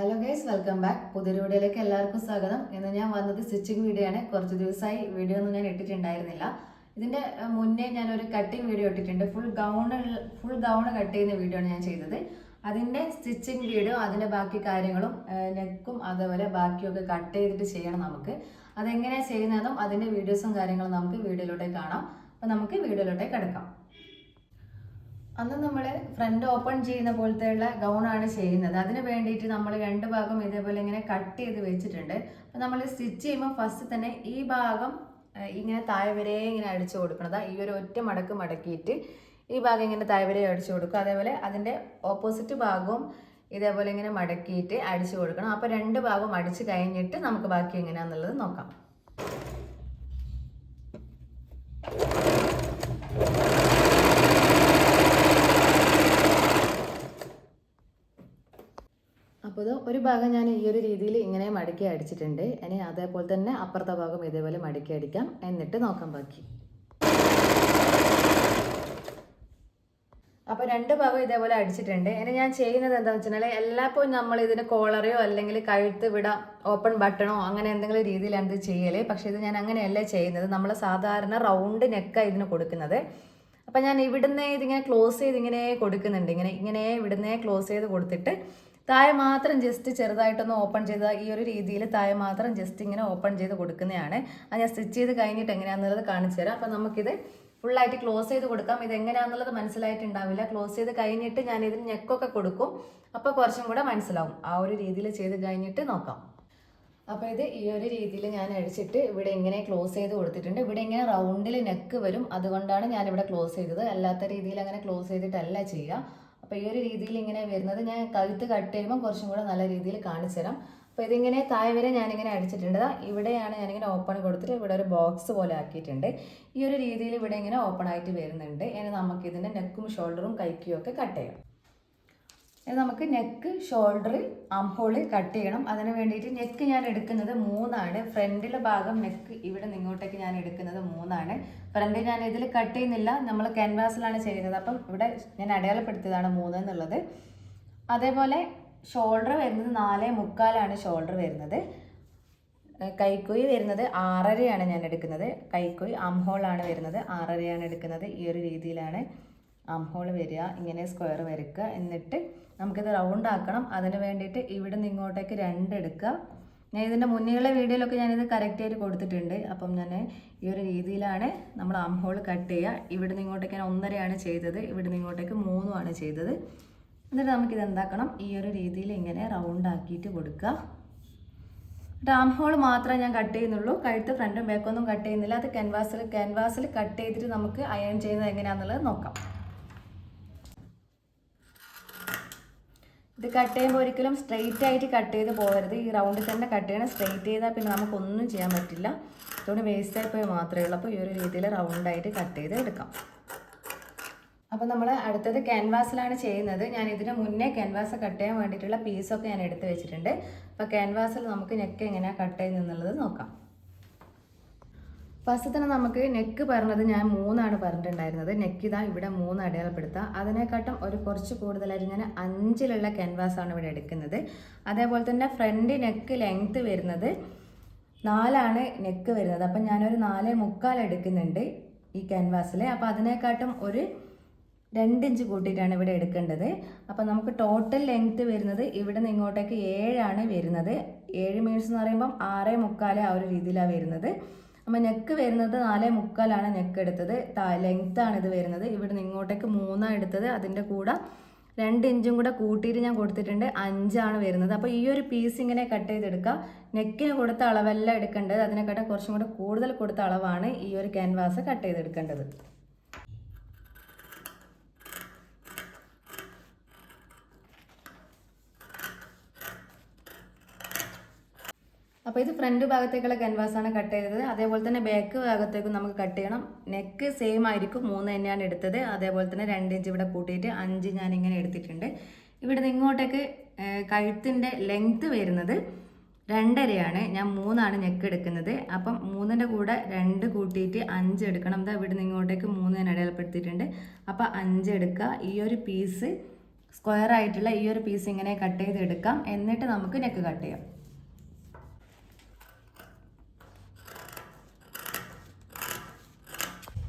Hello guys welcome back പുതിയൊരു വീഡിയോയിലേക്ക് എല്ലാവർക്കും സ്വാഗതം. ഇന്ന് ഞാൻ വന്നത് സ്റ്റിച്ചിങ് വീഡിയോ ആണ്. കുറച്ച് ദിവസമായി വീഡിയോ ഒന്നും ഞാൻ ഇട്ടിട്ടുണ്ടായിരുന്നില്ല. ഇതിന്റെ മുന്നേ ഞാൻ ഒരു കട്ടിങ് വീഡിയോ ഇട്ടിട്ടുണ്ട് full gown full gown cut ചെയ്യുന്ന വീഡിയോ ആണ് ഞാൻ ചെയ്തത്. അതിന്റെ സ്റ്റിച്ചിങ് വീഡിയോ അതിന്റെ ബാക്കി കാര്യങ്ങളും നെക്കും അതേപോലെ ബാക്കിയൊക്കെ കട്ട് ചെയ്തിട്ട് ചെയ്യണം നമുക്ക്. അതെങ്ങനെയാണ് ചെയ്യുന്നതെന്നും അതിന്റെ വീഡിയോസും കാര്യങ്ങളും നമുക്ക് വീഡിയോയിലൂടെ കാണാം. അപ്പോൾ നമുക്ക് വീഡിയോയിലോട്ടേക്ക് കിടക്കാം. അന്ന് നമ്മൾ ഫ്രണ്ട് ഓപ്പൺ ചെയ്യുന്ന പോലത്തെ ഉള്ള ഗൗണാണ് ചെയ്യുന്നത്. അതിന് വേണ്ടിയിട്ട് നമ്മൾ രണ്ട് ഭാഗം ഇതേപോലെ ഇങ്ങനെ കട്ട് ചെയ്ത് വെച്ചിട്ടുണ്ട്. അപ്പോൾ നമ്മൾ സ്റ്റിച്ച് ചെയ്യുമ്പോൾ ഫസ്റ്റ് തന്നെ ഈ ഭാഗം ഇങ്ങനെ താഴെ വരെ ഇങ്ങനെ അടിച്ചു കൊടുക്കണതാണ് ഈ ഒരു ഒറ്റ മടക്ക് മടക്കിയിട്ട് ഈ ഭാഗം ഇങ്ങനെ താഴെ വരെ അടിച്ചു കൊടുക്കും. അതേപോലെ അതിന്റെ ഓപ്പോസിറ്റ് ഭാഗവും ഇതേപോലെ ഇങ്ങനെ മടക്കിയിട്ട് അടിച്ചു കൊടുക്കണം. അപ്പോൾ രണ്ട് ഭാഗം അടിച്ചു കഴിഞ്ഞിട്ട് നമുക്ക് ബാക്കി എങ്ങനെയാണെന്നുള്ളത് നോക്കാം. അപ്പോൾ ഒരു ഭാഗം ഞാൻ ഈ ഒരു രീതിയിൽ ഇങ്ങനെ മടക്കി അടിച്ചിട്ടുണ്ട്. ഇനി അതേപോലെ തന്നെ അപ്പുറത്തെ ഭാഗം ഇതേപോലെ മടക്കി അടിക്കാം. എന്നിട്ട് നോക്കാം ബാക്കി. അപ്പോൾ രണ്ട് ഭാഗം ഇതേപോലെ അടിച്ചിട്ടുണ്ട്. ഇനി ഞാൻ ചെയ്യുന്നത് എന്താണെന്ന് വെച്ചാൽ എല്ലായ്പ്പോഴും നമ്മൾ ഇതിന് കോളറയോ അല്ലെങ്കിൽ കഴുത്ത് വിടാം ഓപ്പൺ ബട്ടണോ അങ്ങനെ എന്തെങ്കിലും രീതിയിലാണ് ഇത് ചെയ്യലേ. പക്ഷേ ഇത് ഞാൻ അങ്ങനെയല്ല ചെയ്യുന്നത്. നമ്മൾ സാധാരണ റൗണ്ട് നെക്കാണ് ഇതിന് കൊടുക്കുന്നത്. അപ്പം ഞാൻ ഇവിടുന്ന് ഇതിങ്ങനെ ക്ലോസ് ചെയ്ത് ഇങ്ങനെ കൊടുക്കുന്നുണ്ട്. ഇങ്ങനെ ഇങ്ങനെ ഇവിടുന്നേ ക്ലോസ് ചെയ്ത് കൊടുത്തിട്ട് താഴെ മാത്രം ജസ്റ്റ് ചെറുതായിട്ടൊന്ന് ഓപ്പൺ ചെയ്ത ഈ ഒരു രീതിയിൽ തായ മാത്രം ജസ്റ്റ് ഇങ്ങനെ ഓപ്പൺ ചെയ്ത് കൊടുക്കുന്നതാണ്. അത് ഞാൻ സ്റ്റിച്ച് ചെയ്ത് കഴിഞ്ഞിട്ട് എങ്ങനെയാണെന്നുള്ളത് കാണിച്ചു തരാം. അപ്പം നമുക്കിത് ഫുള്ളായിട്ട് ക്ലോസ് ചെയ്ത് കൊടുക്കാം. ഇത് എങ്ങനെയാണെന്നുള്ളത് മനസ്സിലായിട്ടുണ്ടാവില്ല. ക്ലോസ് ചെയ്ത് കഴിഞ്ഞിട്ട് ഞാൻ ഇതിന് നെക്കൊക്കെ കൊടുക്കും. അപ്പോൾ കുറച്ചും കൂടെ മനസ്സിലാവും. ആ ഒരു രീതിയിൽ ചെയ്ത് കഴിഞ്ഞിട്ട് നോക്കാം. അപ്പോൾ ഇത് ഈ ഒരു രീതിയിൽ ഞാൻ അഴിച്ചിട്ട് ഇവിടെ ഇങ്ങനെ ക്ലോസ് ചെയ്ത് കൊടുത്തിട്ടുണ്ട്. ഇവിടെ ഇങ്ങനെ റൗണ്ടിൽ നെക്ക് വരും. അതുകൊണ്ടാണ് ഞാനിവിടെ ക്ലോസ് ചെയ്തത്. അല്ലാത്ത രീതിയിൽ അങ്ങനെ ക്ലോസ് ചെയ്തിട്ടല്ല ചെയ്യുക. അപ്പോൾ ഈ ഒരു രീതിയിൽ ഇങ്ങനെ വരുന്നത് ഞാൻ കഴുത്ത് കട്ട് ചെയ്യുമ്പോൾ കുറച്ചും കൂടെ നല്ല രീതിയിൽ കാണിച്ചു തരാം. അപ്പോൾ ഇതിങ്ങനെ താഴെ വരെ ഞാനിങ്ങനെ അടിച്ചിട്ടുണ്ട്. ഇവിടെയാണ് ഞാനിങ്ങനെ ഓപ്പൺ കൊടുത്തിട്ട് ഇവിടെ ഒരു ബോക്സ് പോലെ ആക്കിയിട്ടുണ്ട്. ഈ ഒരു രീതിയിൽ ഇവിടെ ഇങ്ങനെ ഓപ്പൺ ആയിട്ട് വരുന്നുണ്ട്. ഇനി നമുക്ക് ഇതിന്റെ നെക്കും ഷോൾഡറും കൈക്കും ഒക്കെ കട്ട് ചെയ്യാം. ഇനി നമുക്ക് നെക്ക് ഷോൾഡർ അംഹോൾ കട്ട് ചെയ്യണം. അതിന് വേണ്ടിയിട്ട് നെക്ക് ഞാൻ എടുക്കുന്നത് മൂന്നാണ്. ഫ്രണ്ടിലെ ഭാഗം നെക്ക് ഇവിടെ നിങ്ങോട്ടേക്ക് ഞാൻ എടുക്കുന്നത് മൂന്നാണ്. ഫ്രണ്ട് ഞാൻ ഇതിൽ കട്ട് ചെയ്യുന്നില്ല. നമ്മൾ ക്യാൻവാസിലാണ് ചെയ്യുന്നത്. അപ്പം ഇവിടെ ഞാൻ അടയാളപ്പെടുത്തിയതാണ് മൂന്ന് എന്നുള്ളത്. അതേപോലെ ഷോൾഡർ വരുന്നത് നാല് മുക്കാലാണ് ഷോൾഡർ വരുന്നത്. കൈക്കൊയ് വരുന്നത് ആറരയാണ് ഞാൻ എടുക്കുന്നത്. കൈക്കൊയ് അംഹോളാണ് വരുന്നത്. ആറരയാണ് എടുക്കുന്നത്. ഈ ഒരു രീതിയിലാണ്. അംഹോൾ വരിക ഇങ്ങനെ സ്ക്വയർ വരയ്ക്കുക. എന്നിട്ട് നമുക്കിത് റൗണ്ട് ആക്കണം. അതിന് വേണ്ടിയിട്ട് ഇവിടെ നിന്ന് ഇങ്ങോട്ടേക്ക് രണ്ട് എടുക്കുക. ഞാൻ ഇതിന്റെ മുന്നേയുള്ള വീഡിയോയിലൊക്കെ ഞാനിത് കറക്റ്റ് ആയിട്ട് കൊടുത്തിട്ടുണ്ട്. അപ്പം ഞാൻ ഈ ഒരു രീതിയിലാണ് നമ്മൾ ആം ഹോൾ കട്ട് ചെയ്യുക. ഇവിടെ നിന്ന് ഇങ്ങോട്ടേക്ക് ഞാൻ ഒന്നരയാണ് ചെയ്തത്. ഇവിടെ നിന്ന് ഇങ്ങോട്ടേക്ക് മൂന്നുമാണ് ചെയ്തത്. എന്നിട്ട് നമുക്കിത് എന്താക്കണം? ഈ ഒരു രീതിയിൽ ഇങ്ങനെ റൗണ്ട് ആക്കിയിട്ട് കൊടുക്കുക. ഡാം ഹോൾ മാത്രമേ ഞാൻ കട്ട് ചെയ്യുന്നുള്ളൂ. കഴുത്ത് ഫ്രണ്ടും ബാക്കൊന്നും കട്ട് ചെയ്യുന്നില്ല. അത് ക്യാൻവാസിൽ ക്യാൻവാസിൽ കട്ട് ചെയ്തിട്ട് നമുക്ക് അയൺ ചെയ്യുന്നത് എങ്ങനെയാണെന്നുള്ളത് നോക്കാം. ഇത് കട്ട് ചെയ്യുമ്പോൾ ഒരിക്കലും സ്ട്രെയിറ്റ് ആയിട്ട് കട്ട് ചെയ്ത് പോകരുത്. ഈ റൗണ്ടിൽ തന്നെ കട്ട് ചെയ്യണം. സ്ട്രെയിറ്റ് ചെയ്താൽ പിന്നെ നമുക്കൊന്നും ചെയ്യാൻ പറ്റില്ല. അതുകൊണ്ട് വേസ്റ്റ് ആയി പോയി മാത്രമേ ഉള്ളൂ. അപ്പോൾ ഈ ഒരു രീതിയിൽ റൗണ്ടായിട്ട് കട്ട് ചെയ്ത് എടുക്കാം. അപ്പോൾ നമ്മൾ അടുത്തത് ക്യാൻവാസിലാണ് ചെയ്യുന്നത്. ഞാൻ ഇതിന് മുന്നേ ക്യാൻവാസ് കട്ട് ചെയ്യാൻ വേണ്ടിയിട്ടുള്ള പീസൊക്കെ ഞാൻ എടുത്ത് വെച്ചിട്ടുണ്ട്. അപ്പോൾ ക്യാൻവാസിൽ നമുക്ക് നെക്ക് എങ്ങനെയാണ് കട്ട് ചെയ്യുന്നത് നോക്കാം. ഫസ്റ്റ് തന്നെ നമുക്ക് നെക്ക് പറഞ്ഞത് ഞാൻ മൂന്നാണ് പറഞ്ഞിട്ടുണ്ടായിരുന്നത്. നെക്ക് ഇതാ ഇവിടെ മൂന്ന് അടയാളപ്പെടുത്തുക അതിനെക്കാട്ടും ഒരു കുറച്ച് കൂടുതലായിട്ട് ഞാൻ അഞ്ചിലുള്ള ക്യാൻവാസ് ആണ് ഇവിടെ എടുക്കുന്നത്. അതേപോലെ തന്നെ ഫ്രണ്ട് നെക്ക് ലെങ്ത് വരുന്നത് നാലാണ് നെക്ക് വരുന്നത്. അപ്പം ഞാനൊരു നാല് മുക്കാൽ എടുക്കുന്നുണ്ട് ഈ ക്യാൻവാസിൽ അപ്പോൾ അതിനെക്കാട്ടും ഒരു രണ്ട് ഇഞ്ച് കൂട്ടിയിട്ടാണ് ഇവിടെ എടുക്കേണ്ടത്. അപ്പോൾ നമുക്ക് ടോട്ടൽ ലെങ്ത് വരുന്നത് ഇവിടെ നിന്ന് ഇങ്ങോട്ടേക്ക് ഏഴാണ് വരുന്നത്. ഏഴ് മീൻസ് എന്ന് പറയുമ്പം ആറേ മുക്കാൽ ആ ഒരു രീതിയിലാണ് വരുന്നത്. അപ്പോൾ നെക്ക് വരുന്നത് നാലേ മുക്കാലാണ് നെക്ക് എടുത്തത്. ലെങ്ത് ആണ് ഇത് വരുന്നത്. ഇവിടെ നിന്ന് ഇങ്ങോട്ടേക്ക് മൂന്നാണ് എടുത്തത്. അതിന്റെ കൂടെ രണ്ട് ഇഞ്ചും കൂടെ കൂട്ടിയിട്ട് ഞാൻ കൊടുത്തിട്ടുണ്ട്. അഞ്ചാണ് വരുന്നത്. അപ്പോൾ ഈ ഒരു പീസ് ഇങ്ങനെ കട്ട് ചെയ്തെടുക്കുക നെക്കിന് കൊടുത്ത അളവെല്ലാം എടുക്കേണ്ടത്. അതിനെക്കാട്ടും കുറച്ചും കൂടെ കൂടുതൽ കൊടുത്ത അളവാണ് ഈ ഒരു ക്യാൻവാസ് കട്ട് ചെയ്തെടുക്കേണ്ടത്. അപ്പോൾ ഇത് ഫ്രണ്ട് ഭാഗത്തേക്കുള്ള ആണ് കട്ട് ചെയ്തത്. അതേപോലെ തന്നെ ബാക്ക് ഭാഗത്തേക്കും നമുക്ക് കട്ട് ചെയ്യണം. നെക്ക് സെയിം ആയിരിക്കും. മൂന്ന് തന്നെയാണ് എടുത്തത്. അതേപോലെ തന്നെ രണ്ട് ഇഞ്ച് ഇവിടെ കൂട്ടിയിട്ട് അഞ്ച് ഇങ്ങനെ എടുത്തിട്ടുണ്ട്. ഇവിടെ നിന്ന് ഇങ്ങോട്ടേക്ക് കഴുത്തിന്റെ ലെങ്ത്ത് വരുന്നത് രണ്ടരയാണ്. ഞാൻ മൂന്നാണ് നെക്ക് എടുക്കുന്നത്. അപ്പം മൂന്നിന്റെ കൂടെ രണ്ട് കൂട്ടിയിട്ട് അഞ്ച് എടുക്കണം. എന്താ ഇവിടെ നിന്ന് ഇങ്ങോട്ടേക്ക് മൂന്ന് ഞാൻ അടയാളപ്പെടുത്തിയിട്ടുണ്ട്. അപ്പം അഞ്ച് എടുക്കുക. ഈ ഒരു പീസ് സ്ക്വയർ ആയിട്ടുള്ള ഈ ഒരു പീസ് ഇങ്ങനെ കട്ട് ചെയ്ത് എടുക്കാം എന്നിട്ട് നമുക്ക് നെക്ക് കട്ട് ചെയ്യാം.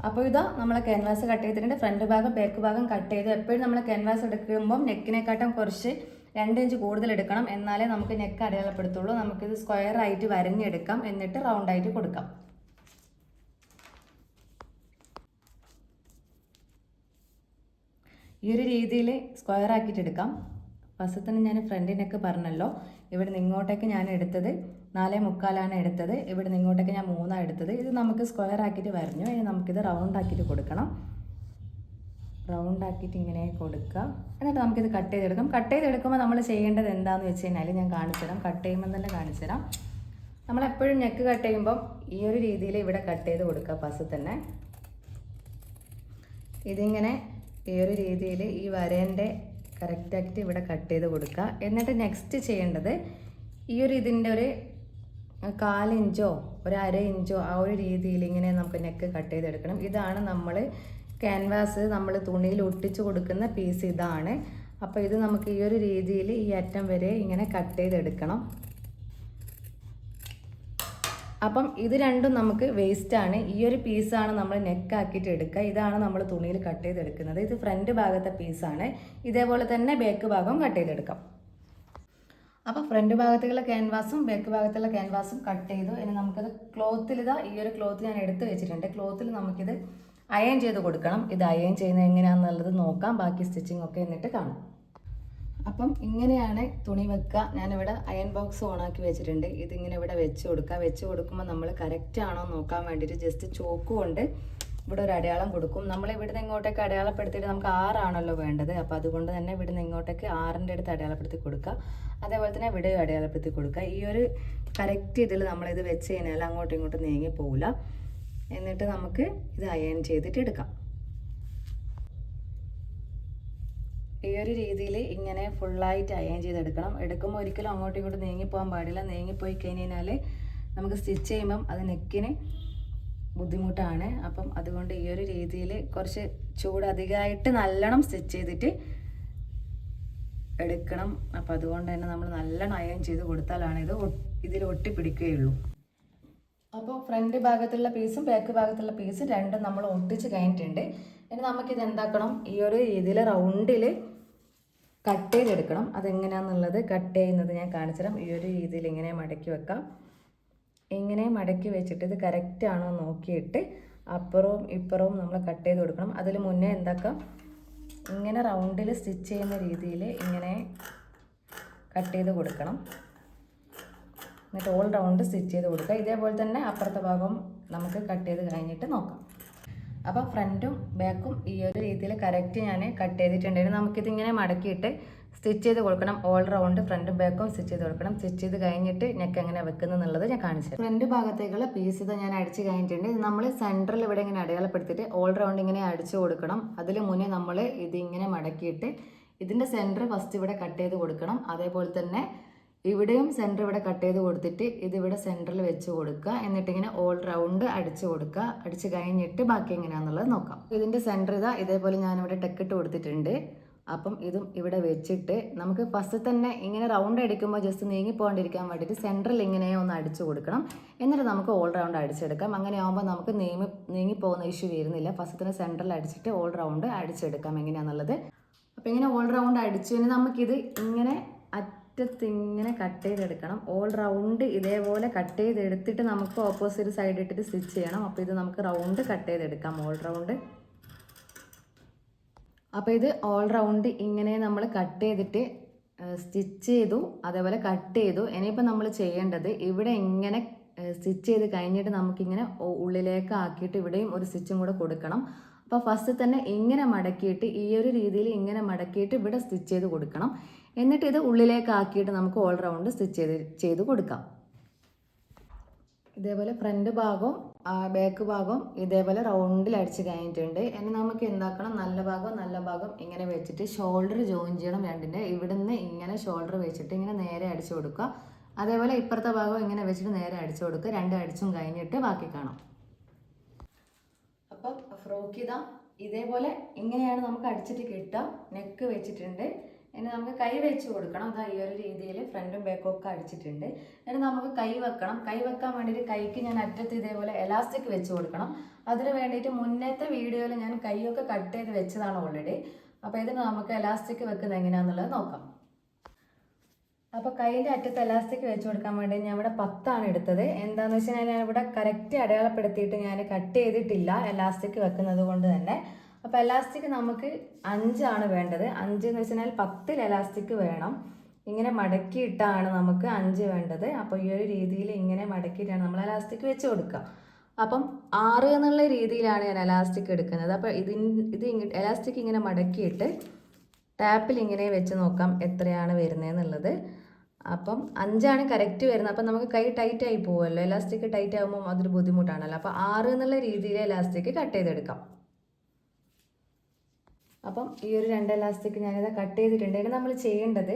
അപ്പോൾ ഇതാ നമ്മൾ ക്യാൻവാസ് കട്ട് ചെയ്തിട്ടുണ്ട്. ഫ്രണ്ട് ഭാഗം ബാക്ക് ഭാഗം കട്ട് ചെയ്ത് എപ്പോഴും നമ്മൾ ക്യാൻവാസ് എടുക്കുമ്പോൾ നെക്കിനെക്കാട്ടും കുറച്ച് രണ്ട് ഇഞ്ച് കൂടുതൽ എടുക്കണം. എന്നാലേ നമുക്ക് നെക്ക് അടയാളപ്പെടുത്തുള്ളൂ. നമുക്കിത് സ്ക്വയർ ആയിട്ട് വരഞ്ഞെടുക്കാം. എന്നിട്ട് റൗണ്ട് ആയിട്ട് കൊടുക്കാം. ഈ ഒരു രീതിയിൽ സ്ക്വയർ ആക്കിയിട്ട് എടുക്കാം. ഫസ്റ്റ് തന്നെ ഞാൻ ഫ്രണ്ടിനൊക്കെ പറഞ്ഞല്ലോ. ഇവിടെ നിന്ന് ഇങ്ങോട്ടേക്ക് ഞാൻ എടുത്തത് നാലേ മുക്കാലാണ് എടുത്തത്. ഇവിടെ നിങ്ങോട്ടേക്ക് ഇങ്ങോട്ടേക്ക് ഞാൻ മൂന്നാണ് എടുത്തത്. ഇത് നമുക്ക് സ്ക്വയർ ആക്കിയിട്ട് വരഞ്ഞു. ഇനി നമുക്കിത് റൗണ്ട് ആക്കിയിട്ട് കൊടുക്കണം. റൗണ്ട് ആക്കിയിട്ട് ഇങ്ങനെ കൊടുക്കുക എന്നിട്ട് നമുക്കിത് കട്ട് ചെയ്തെടുക്കാം കട്ട് ചെയ്തെടുക്കുമ്പോൾ നമ്മൾ ചെയ്യേണ്ടത് എന്താണെന്ന് വെച്ച് കഴിഞ്ഞാൽ ഞാൻ കാണിച്ചു തരാം. കട്ട് ചെയ്യുമ്പോൾ തന്നെ കാണിച്ചു തരാം. നമ്മളെപ്പോഴും നെക്ക് കട്ട് ചെയ്യുമ്പം ഈ ഒരു രീതിയിൽ ഇവിടെ കട്ട് ചെയ്ത് കൊടുക്കുക. പസ് തന്നെ. ഇതിങ്ങനെ ഈ ഒരു രീതിയിൽ ഈ വരേന്റെ കറക്റ്റായിട്ട് ഇവിടെ കട്ട് ചെയ്ത് കൊടുക്കുക. എന്നിട്ട് നെക്സ്റ്റ് ചെയ്യേണ്ടത് ഈ ഒരു ഇതിന്റെ ഒരു കാലിഞ്ചോ ഒരു അര ഇഞ്ചോ ആ ഒരു രീതിയിൽ ഇങ്ങനെ നമുക്ക് നെക്ക് കട്ട് ചെയ്തെടുക്കണം. ഇതാണ് നമ്മൾ ക്യാൻവാസ് നമ്മൾ തുണിയിൽ ഒട്ടിച്ച് കൊടുക്കുന്ന പീസ് ഇതാണ്. അപ്പോൾ ഇത് നമുക്ക് ഈ ഒരു രീതിയിൽ ഈ അറ്റം വരെ ഇങ്ങനെ കട്ട് ചെയ്തെടുക്കണം. അപ്പം ഇത് രണ്ടും നമുക്ക് വേസ്റ്റ് ആണ്. ഈ ഒരു പീസാണ് നമ്മൾ നെക്ക് ആക്കിയിട്ട് എടുക്കുക. ഇതാണ് നമ്മൾ തുണിയിൽ കട്ട് ചെയ്തെടുക്കുന്നത്. ഇത് ഫ്രണ്ട് ഭാഗത്തെ പീസാണ് ഇതേപോലെ തന്നെ ബാക്ക് ഭാഗവും കട്ട് ചെയ്തെടുക്കാം. അപ്പോൾ ഫ്രണ്ട് ഭാഗത്തുള്ള ക്യാൻവാസും ബാക്ക് ഭാഗത്തുള്ള ക്യാൻവാസും കട്ട് ചെയ്തു. ഇനി നമുക്കത് ക്ലോത്തിൽ ഇതാ ഈ ഒരു ക്ലോത്ത് ഞാൻ എടുത്ത് വെച്ചിട്ടുണ്ട്. ക്ലോത്തിൽ നമുക്കിത് അയൺ ചെയ്ത് കൊടുക്കണം. ഇത് അയൺ ചെയ്യുന്നത് എങ്ങനെയാണെന്നുള്ളത് നോക്കാം. ബാക്കി സ്റ്റിച്ചിങ് ഒക്കെ എന്നിട്ട് കാണാം. അപ്പം ഇങ്ങനെയാണ് തുണി വെക്കുക. ഞാനിവിടെ അയൺ ബോക്സ് ഓണാക്കി വെച്ചിട്ടുണ്ട്. ഇതിങ്ങനെ ഇവിടെ വെച്ച് കൊടുക്കുക. വെച്ച് കൊടുക്കുമ്പോൾ നമ്മൾ കറക്റ്റ് ആണോ നോക്കാൻ വേണ്ടിയിട്ട് ജസ്റ്റ് ചോക്ക് കൊണ്ട് ഇവിടെ ഒരു അടയാളം കൊടുക്കും. നമ്മൾ ഇവിടുന്ന് ഇങ്ങോട്ടേക്ക് അടയാളപ്പെടുത്തിയിട്ട് നമുക്ക് ആറാണല്ലോ വേണ്ടത്. അപ്പോൾ അതുകൊണ്ട് തന്നെ ഇവിടുന്ന് ഇങ്ങോട്ടേക്ക് ആറിന്റെ അടുത്ത് അടയാളപ്പെടുത്തി കൊടുക്കുക. അതേപോലെ തന്നെ ഇവിടെ അടയാളപ്പെടുത്തി കൊടുക്കുക. ഈ ഒരു കറക്റ്റ് ഇതിൽ നമ്മളിത് വെച്ച് കഴിഞ്ഞാൽ അങ്ങോട്ടും ഇങ്ങോട്ടും നീങ്ങി പോവില്ല. എന്നിട്ട് നമുക്ക് ഇത് അയൺ ചെയ്തിട്ട് എടുക്കാം. ഈ ഒരു രീതിയിൽ ഇങ്ങനെ ഫുള്ളായിട്ട് അയൺ ചെയ്തെടുക്കണം. എടുക്കുമ്പോൾ ഒരിക്കലും അങ്ങോട്ടും ഇങ്ങോട്ടും നീങ്ങിപ്പോകാൻ പാടില്ല. നീങ്ങിപ്പോയി കഴിഞ്ഞാൽ നമുക്ക് സ്റ്റിച്ച് ചെയ്യുമ്പം അത് നെക്കിന് ബുദ്ധിമുട്ടാണ്. അപ്പം അതുകൊണ്ട് ഈ ഒരു രീതിയിൽ കുറച്ച് ചൂട് അധികമായിട്ട് നല്ലോണം സ്റ്റിച്ച് ചെയ്തിട്ട് എടുക്കണം. അപ്പം അതുകൊണ്ട് തന്നെ നമ്മൾ നല്ലോണം അയൺ ചെയ്ത് കൊടുത്താലാണ് ഇത് ഇതിൽ ഒട്ടിപ്പിടിക്കുകയുള്ളൂ. അപ്പോൾ ഫ്രണ്ട് ഭാഗത്തുള്ള പീസും ബാക്ക് ഭാഗത്തുള്ള പീസും രണ്ടും നമ്മൾ ഒട്ടിച്ച് കഴിഞ്ഞിട്ടുണ്ട്. ഇനി നമുക്കിത് എന്താക്കണം? ഈ ഒരു രീതിയിൽ റൗണ്ടിൽ കട്ട് ചെയ്തെടുക്കണം. അതെങ്ങനെയാണെന്നുള്ളത് കട്ട് ചെയ്യുന്നത് ഞാൻ കാണിച്ചുതരാം. ഈ ഒരു രീതിയിൽ ഇങ്ങനെ മടക്കി വെക്കാം. ഇങ്ങനെ മടക്കി വെച്ചിട്ട് ഇത് കറക്റ്റ് ആണോ നോക്കിയിട്ട് അപ്പുറവും ഇപ്പുറവും നമ്മൾ കട്ട് ചെയ്ത് കൊടുക്കണം. അതിൽ മുന്നേ എന്താക്കാം? ഇങ്ങനെ റൗണ്ടിൽ സ്റ്റിച്ച് ചെയ്യുന്ന രീതിയിൽ ഇങ്ങനെ കട്ട് ചെയ്ത് കൊടുക്കണം. എന്നിട്ട് ഓൾ റൗണ്ട് സ്റ്റിച്ച് ചെയ്ത് കൊടുക്കുക. ഇതേപോലെ തന്നെ അപ്പുറത്തെ ഭാഗം നമുക്ക് കട്ട് ചെയ്ത് കഴിഞ്ഞിട്ട് നോക്കാം. അപ്പോൾ ഫ്രണ്ടും ബാക്കും ഈ ഒരു രീതിയിൽ കറക്റ്റ് ഞാൻ കട്ട് ചെയ്തിട്ടുണ്ടായിരുന്നു നമുക്കിതിങ്ങനെ മടക്കിയിട്ട് സ്റ്റിച്ച് ചെയ്ത് കൊടുക്കണം. ഓൾ റൗണ്ട് ഫ്രണ്ടും ബാക്കും സ്റ്റിച്ച് ചെയ്ത് കൊടുക്കണം. സ്റ്റിച്ച് ചെയ്ത് കഴിഞ്ഞിട്ട് നെക്ക് എങ്ങനെ വെക്കുന്നത് എന്നുള്ളത് ഞാൻ കാണിച്ചു ഫ്രണ്ട് ഭാഗത്തേക്കുള്ള പീസ് ഇത് ഞാൻ അടിച്ച് കഴിഞ്ഞിട്ടുണ്ട്. നമ്മൾ സെന്ററിൽ ഇവിടെ ഇങ്ങനെ അടയാളപ്പെടുത്തിയിട്ട് ഓൾ റൗണ്ട് ഇങ്ങനെ അടിച്ചു കൊടുക്കണം. അതിൽ മുന്നേ നമ്മൾ ഇതിങ്ങനെ മടക്കിയിട്ട് ഇതിന്റെ സെന്റർ ഫസ്റ്റ് ഇവിടെ കട്ട് ചെയ്ത് കൊടുക്കണം. അതേപോലെ തന്നെ ഇവിടെയും സെന്റർ ഇവിടെ കട്ട് ചെയ്ത് കൊടുത്തിട്ട് ഇതിവിടെ സെന്ററിൽ വെച്ച് കൊടുക്കുക. എന്നിട്ട് ഇങ്ങനെ ഓൾ റൗണ്ട് അടിച്ച് കൊടുക്കുക. അടിച്ച് കഴിഞ്ഞിട്ട് ബാക്കി എങ്ങനെയാണെന്നുള്ളത് നോക്കാം. ഇതിന്റെ സെന്റർ ഇതാ ഇതേപോലെ ഞാനിവിടെ ടെക്കിട്ട് കൊടുത്തിട്ടുണ്ട്. അപ്പം ഇതും ഇവിടെ വെച്ചിട്ട് നമുക്ക് ഫസ്റ്റ് തന്നെ ഇങ്ങനെ റൗണ്ട് അടിക്കുമ്പോൾ ജസ്റ്റ് നീങ്ങി പോകാണ്ടിരിക്കാൻ വേണ്ടിയിട്ട് സെന്ററിൽ ഇങ്ങനെ ഒന്ന് അടിച്ചു കൊടുക്കണം. എന്നിട്ട് നമുക്ക് ഓൾ റൗണ്ട് അടിച്ചെടുക്കാം. അങ്ങനെ ആകുമ്പോൾ നമുക്ക് നീങ്ങി നീങ്ങി പോകുന്ന ഇഷ്യൂ വരുന്നില്ല. ഫസ്റ്റ് തന്നെ സെന്ററിൽ അടിച്ചിട്ട് ഓൾ റൗണ്ട് അടിച്ചെടുക്കാം. എങ്ങനെയാണെന്നുള്ളത് അപ്പോൾ ഇങ്ങനെ ഓൾ റൗണ്ട് അടിച്ചു കഴിഞ്ഞാൽ നമുക്കിത് ഇങ്ങനെ അറ്റത്ത് ഇങ്ങനെ കട്ട് ചെയ്തെടുക്കണം. ഓൾ റൗണ്ട് ഇതേപോലെ കട്ട് ചെയ്തെടുത്തിട്ട് നമുക്ക് ഓപ്പോസിറ്റ് സൈഡ് ഇട്ടിട്ട് സ്റ്റിച്ച് ചെയ്യണം. അപ്പോൾ ഇത് നമുക്ക് റൗണ്ട് കട്ട് ചെയ്തെടുക്കാം. ഓൾ റൗണ്ട് അപ്പോൾ ഇത് ഓൾ റൗണ്ട് ഇങ്ങനെ നമ്മൾ കട്ട് ചെയ്തിട്ട് സ്റ്റിച്ച് ചെയ്തു അതേപോലെ കട്ട് ചെയ്തു. ഇനിയിപ്പോൾ നമ്മൾ ചെയ്യേണ്ടത് ഇവിടെ ഇങ്ങനെ സ്റ്റിച്ച് ചെയ്ത് കഴിഞ്ഞിട്ട് നമുക്കിങ്ങനെ ഉള്ളിലേക്ക് ആക്കിയിട്ട് ഇവിടെയും ഒരു സ്റ്റിച്ചും കൂടെ കൊടുക്കണം. അപ്പോൾ ഫസ്റ്റ് തന്നെ ഇങ്ങനെ മടക്കിയിട്ട് ഈ ഒരു രീതിയിൽ ഇങ്ങനെ മടക്കിയിട്ട് ഇവിടെ സ്റ്റിച്ച് ചെയ്ത് കൊടുക്കണം. എന്നിട്ട് ഇത് ഉള്ളിലേക്ക് ആക്കിയിട്ട് നമുക്ക് ഓൾ റൗണ്ട് സ്റ്റിച്ച് ചെയ്ത് ചെയ്ത് കൊടുക്കാം. ഇതേപോലെ ഫ്രണ്ട് ഭാഗവും ബാക്ക് ഭാഗവും ഇതേപോലെ റൗണ്ടിൽ അടിച്ച് കഴിഞ്ഞിട്ടുണ്ട്. ഇനി നമുക്ക് എന്താക്കണം? നല്ല ഭാഗം നല്ല ഭാഗം ഇങ്ങനെ വെച്ചിട്ട് ഷോൾഡർ ജോയിൻ ചെയ്യണം രണ്ടിന്റെ ഇവിടുന്ന് ഇങ്ങനെ ഷോൾഡർ വെച്ചിട്ട് ഇങ്ങനെ നേരെ അടിച്ചു കൊടുക്കുക. അതേപോലെ ഇപ്പുറത്തെ ഭാഗം ഇങ്ങനെ വെച്ചിട്ട് നേരെ അടിച്ചു കൊടുക്കുക. രണ്ട് അടിച്ചും കഴിഞ്ഞിട്ട് ബാക്കി കാണാം. ചെയ്താൽ ഇതേപോലെ ഇങ്ങനെയാണ് നമുക്ക് അടിച്ചിട്ട് കിട്ടുക. നെക്ക് വെച്ചിട്ടുണ്ട്. ഇനി നമുക്ക് കൈ വെച്ച് കൊടുക്കണം. അതാ ഈ ഒരു രീതിയിൽ ഫ്രണ്ടും ബാക്കും ഒക്കെ അടിച്ചിട്ടുണ്ട്. ഇനി നമുക്ക് കൈ വെക്കണം. കൈ വെക്കാൻ വേണ്ടിയിട്ട് കൈക്ക് ഞാൻ അറ്റത്ത് ഇതേപോലെ എലാസ്റ്റിക് വെച്ച് കൊടുക്കണം. അതിന് വേണ്ടിയിട്ട് മുന്നത്തെ വീഡിയോയിൽ ഞാൻ കൈയൊക്കെ കട്ട് ചെയ്ത് വെച്ചതാണ് ഓൾറെഡി അപ്പോൾ ഇതിന് നമുക്ക് എലാസ്റ്റിക് വെക്കുന്നത് എങ്ങനെയാണെന്നുള്ളത് നോക്കാം. അപ്പോൾ കൈയിന്റെ അറ്റത്ത് എലാസ്റ്റിക് വെച്ച് കൊടുക്കാൻ വേണ്ടി ഞാൻ ഇവിടെ പത്താണ് എടുത്തത്. എന്താണെന്ന് വെച്ചാൽ ഞാൻ ഇവിടെ കറക്റ്റ് അടയാളപ്പെടുത്തിയിട്ട് ഞാൻ കട്ട് ചെയ്തിട്ടില്ല എലാസ്റ്റിക് വെക്കുന്നത് കൊണ്ട് തന്നെ. അപ്പോൾ എലാസ്റ്റിക് നമുക്ക് അഞ്ചാണ് വേണ്ടത്. അഞ്ച് എന്ന് വെച്ചാൽ പത്തിൽ എലാസ്റ്റിക് വേണം. ഇങ്ങനെ മടക്കിയിട്ടാണ് നമുക്ക് അഞ്ച് വേണ്ടത്. അപ്പോൾ ഈ ഒരു രീതിയിൽ ഇങ്ങനെ മടക്കിയിട്ടാണ് നമ്മൾ എലാസ്റ്റിക് വെച്ച് കൊടുക്കുക അപ്പം ആറ് എന്നുള്ള രീതിയിലാണ് ഞാൻ എലാസ്റ്റിക് എടുക്കുന്നത്. അപ്പോൾ ഇതിൻ ഇത് എലാസ്റ്റിക് ഇങ്ങനെ മടക്കിയിട്ട് ടാപ്പിൽ ഇങ്ങനെ വെച്ച് നോക്കാം എത്രയാണ് വരുന്നതെന്നുള്ളത് അപ്പം അഞ്ചാണ് കറക്റ്റ് വരുന്നത്. അപ്പം നമുക്ക് കൈ ടൈറ്റ് ആയി പോകുമല്ലോ എലാസ്റ്റിക് ടൈറ്റ് ആകുമ്പോൾ അതൊരു ബുദ്ധിമുട്ടാണല്ലോ. അപ്പോൾ ആറ് എന്നുള്ള രീതിയിൽ എലാസ്റ്റിക് കട്ട് ചെയ്തെടുക്കാം. അപ്പം ഈ ഒരു രണ്ട് എലാസ്റ്റിക് ഞാനിത് കട്ട് ചെയ്തിട്ടുണ്ട്. ഇനി നമ്മൾ ചെയ്യേണ്ടത്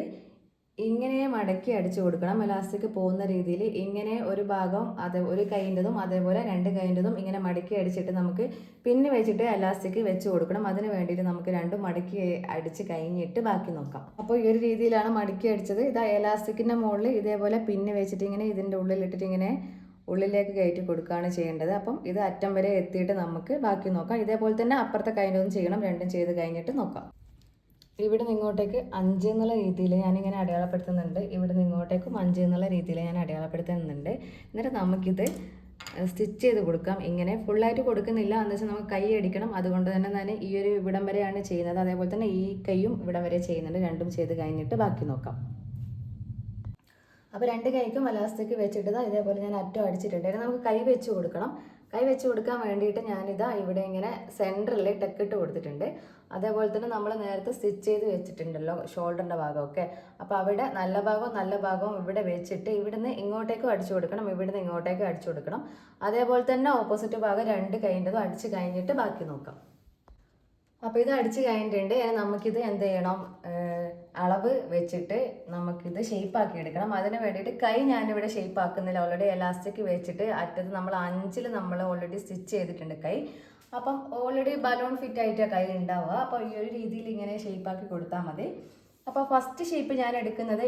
ഇങ്ങനെ മടക്കി അടിച്ചു കൊടുക്കണം. എലാസ്റ്റിക് പോകുന്ന രീതിയിൽ ഇങ്ങനെ ഒരു ഭാഗം അത് ഒരു കൈന്റെതും അതേപോലെ രണ്ട് കൈന്റെതും ഇങ്ങനെ മടക്കി അടിച്ചിട്ട് നമുക്ക് പിന്നെ വെച്ചിട്ട് എലാസ്റ്റിക് വെച്ച് കൊടുക്കണം. അതിന് വേണ്ടിയിട്ട് നമുക്ക് രണ്ടും മടക്കി അടിച്ച് കഴിഞ്ഞിട്ട് ബാക്കി നോക്കാം. അപ്പോൾ ഈ ഒരു രീതിയിലാണ് മടക്കി അടിച്ചത്. ഇതാ എലാസ്റ്റിക്കിന്റെ മുകളിൽ ഇതേപോലെ പിന്നെ വെച്ചിട്ട് ഇങ്ങനെ ഇതിന്റെ ഉള്ളിലിട്ടിട്ട് ഇങ്ങനെ ഉള്ളിലേക്ക് കയറ്റി കൊടുക്കുകയാണ് ചെയ്യേണ്ടത്. അപ്പം ഇത് അറ്റം വരെ എത്തിയിട്ട് നമുക്ക് ബാക്കി നോക്കാം. ഇതേപോലെ തന്നെ അപ്പുറത്തെ കൈന്റെതും ചെയ്യണം. രണ്ടും ചെയ്ത് കഴിഞ്ഞിട്ട് നോക്കാം. ഇവിടെ നിങ്ങോട്ടേക്ക് അഞ്ച് എന്നുള്ള രീതിയിൽ ഞാനിങ്ങനെ അടയാളപ്പെടുത്തുന്നുണ്ട്. ഇവിടെ നിങ്ങോട്ടേക്കും അഞ്ച് എന്നുള്ള രീതിയിൽ ഞാൻ അടയാളപ്പെടുത്തുന്നുണ്ട്. എന്നിട്ട് നമുക്കിത് സ്റ്റിച്ച് ചെയ്ത് കൊടുക്കാം. ഇങ്ങനെ ഫുള്ളായിട്ട് കൊടുക്കുന്നില്ല. എന്ന് വെച്ചാൽ നമുക്ക് കൈ അടിക്കണം. അതുകൊണ്ട് തന്നെ ഞാൻ ഈ ഒരു ഇവിടം വരെയാണ് ചെയ്യുന്നത്. അതേപോലെ തന്നെ ഈ കൈയും ഇവിടം വരെ ചെയ്യുന്നുണ്ട്. രണ്ടും ചെയ്ത് കഴിഞ്ഞിട്ട് ബാക്കി നോക്കാം. അപ്പോൾ രണ്ട് കൈക്കും എലാസ്റ്റിക് വെച്ചിട്ട് ഇതേപോലെ ഞാൻ അറ്റം അടിച്ചിട്ടുണ്ട്. നമുക്ക് കൈ വെച്ച് കൊടുക്കണം. കൈ വെച്ച് കൊടുക്കാൻ വേണ്ടിയിട്ട് ഞാനിതാ ഇവിടെ ഇങ്ങനെ സെന്ററിൽ ടെക്കിട്ട് കൊടുത്തിട്ടുണ്ട്. അതേപോലെ തന്നെ നമ്മൾ നേരത്തെ സ്റ്റിച്ച് ചെയ്ത് വെച്ചിട്ടുണ്ടല്ലോ ഷോൾഡറിന്റെ ഭാഗമൊക്കെ. അപ്പോൾ അവിടെ നല്ല ഭാഗവും നല്ല ഭാഗവും ഇവിടെ വെച്ചിട്ട് ഇവിടുന്ന് ഇങ്ങോട്ടേക്കും അടിച്ചു കൊടുക്കണം ഇവിടുന്ന് ഇങ്ങോട്ടേക്കും അടിച്ചു കൊടുക്കണം. അതേപോലെ തന്നെ ഓപ്പോസിറ്റ് ഭാഗം രണ്ട് കൈന്റെതും അടിച്ച് കഴിഞ്ഞിട്ട് ബാക്കി നോക്കാം. അപ്പോൾ ഇത് അടിച്ച് കഴിഞ്ഞിട്ടുണ്ട്. നമുക്കിത് എന്ത് ചെയ്യണം? അളവ് വെച്ചിട്ട് നമുക്കിത് ഷേപ്പാക്കി എടുക്കണം. അതിന് വേണ്ടിയിട്ട് കൈ ഞാനിവിടെ ഷേപ്പ് ആക്കുന്നില്ല. ഓൾറെഡി എലാസ്റ്റിക് വെച്ചിട്ട് അറ്റത്ത് നമ്മൾ അഞ്ചിൽ നമ്മൾ ഓൾറെഡി സ്റ്റിച്ച് ചെയ്തിട്ടുണ്ട് കൈ. അപ്പം ഓൾറെഡി ബലൂൺ ഫിറ്റ് ആയിട്ട് കൈ ഉണ്ടാവുക. അപ്പോൾ ഈ ഒരു രീതിയിൽ ഇങ്ങനെ ഷേപ്പാക്കി കൊടുത്താൽ മതി. അപ്പോൾ ഫസ്റ്റ് ഷേപ്പ് ഞാൻ എടുക്കുന്നത്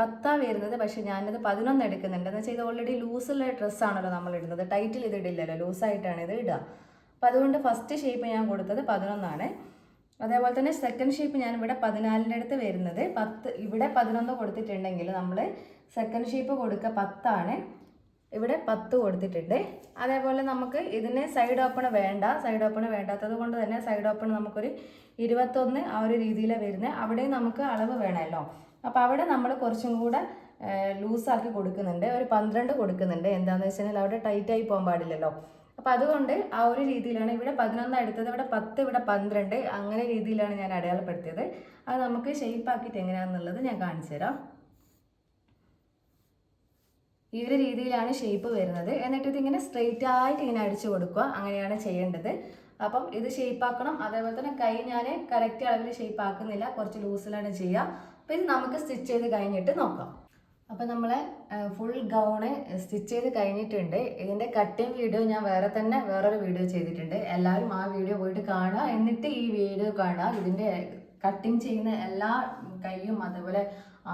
പത്താ വരുന്നത്. പക്ഷേ ഞാനത് പതിനൊന്ന് എടുക്കുന്നുണ്ട്. എന്ന് വെച്ചാൽ ഇത് ഓൾറെഡി ലൂസുള്ള ഡ്രസ്സാണല്ലോ നമ്മൾ ഇടുന്നത്. ടൈറ്റിൽ ഇത് ഇടില്ലല്ലോ. ലൂസായിട്ടാണ് ഇത് ഇടുക. അപ്പം അതുകൊണ്ട് ഫസ്റ്റ് ഷേപ്പ് ഞാൻ കൊടുത്തത് പതിനൊന്നാണ്. അതേപോലെ തന്നെ സെക്കൻഡ് ഷേപ്പ് ഞാൻ ഇവിടെ പതിനാലിന്റെ അടുത്ത് വരുന്നത്. പത്ത് ഇവിടെ പതിനൊന്ന് കൊടുത്തിട്ടുണ്ടെങ്കിൽ നമ്മൾ സെക്കൻഡ് ഷേപ്പ് കൊടുക്കുക പത്താണ്. ഇവിടെ പത്ത് കൊടുത്തിട്ടുണ്ട്. അതേപോലെ നമുക്ക് ഇതിന് സൈഡ് ഓപ്പൺ വേണ്ട സൈഡ് ഓപ്പൺ വേണ്ടാത്തത് കൊണ്ട് തന്നെ സൈഡ് ഓപ്പൺ നമുക്കൊരു ഇരുപത്തൊന്ന് ആ ഒരു രീതിയിലാണ് വരുന്നത്. അവിടെയും നമുക്ക് അളവ് വേണമല്ലോ. അപ്പോൾ അവിടെ നമ്മൾ കുറച്ചും കൂടെ ലൂസാക്കി കൊടുക്കുന്നുണ്ട്. ഒരു പന്ത്രണ്ട് കൊടുക്കുന്നുണ്ട്. എന്താണെന്ന് വെച്ചാൽ അവിടെ ടൈറ്റായി പോകാൻ പാടില്ലല്ലോ. അപ്പോൾ അതുകൊണ്ട് ആ ഒരു രീതിയിലാണ് ഇവിടെ പതിനൊന്ന് എടുത്തത്. ഇവിടെ പത്ത് ഇവിടെ പന്ത്രണ്ട് അങ്ങനെ രീതിയിലാണ് ഞാൻ അടയാളപ്പെടുത്തിയത്. അത് നമുക്ക് ഷേപ്പ് ആക്കിയിട്ട് എങ്ങനെയാണെന്നുള്ളത് ഞാൻ കാണിച്ചു തരാം. ഈ ഒരു രീതിയിലാണ് ഷേപ്പ് വരുന്നത്. എന്നിട്ട് ഇതിങ്ങനെ സ്ട്രെയിറ്റ് ആയിട്ട് ഇങ്ങനെ അടിച്ചു കൊടുക്കുക. അങ്ങനെയാണ് ചെയ്യേണ്ടത്. അപ്പം ഇത് ഷേപ്പ് ആക്കണം. അതേപോലെ തന്നെ കൈ ഞാൻ കറക്റ്റ് അളവിൽ ഷേപ്പ് ആക്കുന്നില്ല. കുറച്ച് ലൂസിലാണ് ചെയ്യുക. അപ്പം ഇത് നമുക്ക് സ്റ്റിച്ച് ചെയ്ത് കഴിഞ്ഞിട്ട് നോക്കാം. അപ്പം നമ്മളെ ഫുൾ ഗൗണ് സ്റ്റിച്ച് ചെയ്ത് കഴിഞ്ഞിട്ടുണ്ട്. ഇതിന്റെ കട്ടിങ് വീഡിയോ ഞാൻ വേറെ തന്നെ വേറൊരു വീഡിയോ ചെയ്തിട്ടുണ്ട്. എല്ലാവരും ആ വീഡിയോ പോയിട്ട് കാണുക. എന്നിട്ട് ഈ വീഡിയോ കാണുക. ഇതിന്റെ കട്ടിങ് ചെയ്യുന്ന എല്ലാ കൈയും അതുപോലെ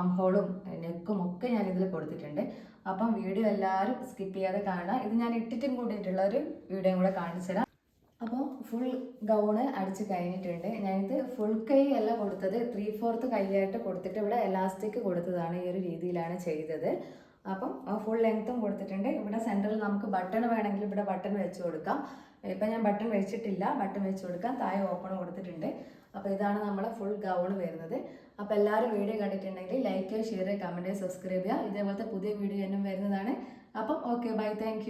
ആംഹോളും നെക്കും ഒക്കെ ഞാൻ ഇതിൽ കൊടുത്തിട്ടുണ്ട്. അപ്പം വീഡിയോ എല്ലാവരും സ്കിപ്പ് ചെയ്യാതെ കാണുക. ഇത് ഞാൻ ഇട്ടിട്ടും കൂടിയിട്ടുള്ള ഒരു വീഡിയോയും കൂടെ കാണിച്ചു തരാം. അപ്പോൾ ഫുൾ ഗൗണ് അടിച്ച് കഴിഞ്ഞിട്ടുണ്ട്. ഞാനിത് ഫുൾ കൈ അല്ല കൊടുത്തത്. ത്രീ ഫോർത്ത് കൈയായിട്ട് കൊടുത്തിട്ട് ഇവിടെ എലാസ്റ്റിക് കൊടുത്തതാണ് ഈ ഒരു രീതിയിലാണ് ചെയ്തത്. അപ്പം ഫുൾ ലെങ്ത്തും കൊടുത്തിട്ടുണ്ട്. ഇവിടെ സെന്ററിൽ നമുക്ക് ബട്ടൺ വേണമെങ്കിൽ ഇവിടെ ബട്ടൺ വെച്ച് കൊടുക്കാം. ഇപ്പം ഞാൻ ബട്ടൺ വെച്ചിട്ടില്ല. ബട്ടൺ വെച്ച് കൊടുക്കാം താഴെ ഓപ്പൺ കൊടുത്തിട്ടുണ്ട്. അപ്പോൾ ഇതാണ് നമ്മളെ ഫുൾ ഗൗൺ വരുന്നത്. അപ്പോൾ എല്ലാവരും വീഡിയോ കണ്ടിട്ടുണ്ടെങ്കിൽ ലൈക്ക് ചെയ്യുക ഷെയർ ചെയ്യുക കമന്റ് സബ്സ്ക്രൈബ് ചെയ്യുക ഇതേപോലത്തെ പുതിയ വീഡിയോ എന്നും വരുന്നതാണ്. അപ്പം ഓക്കെ ബൈ താങ്ക്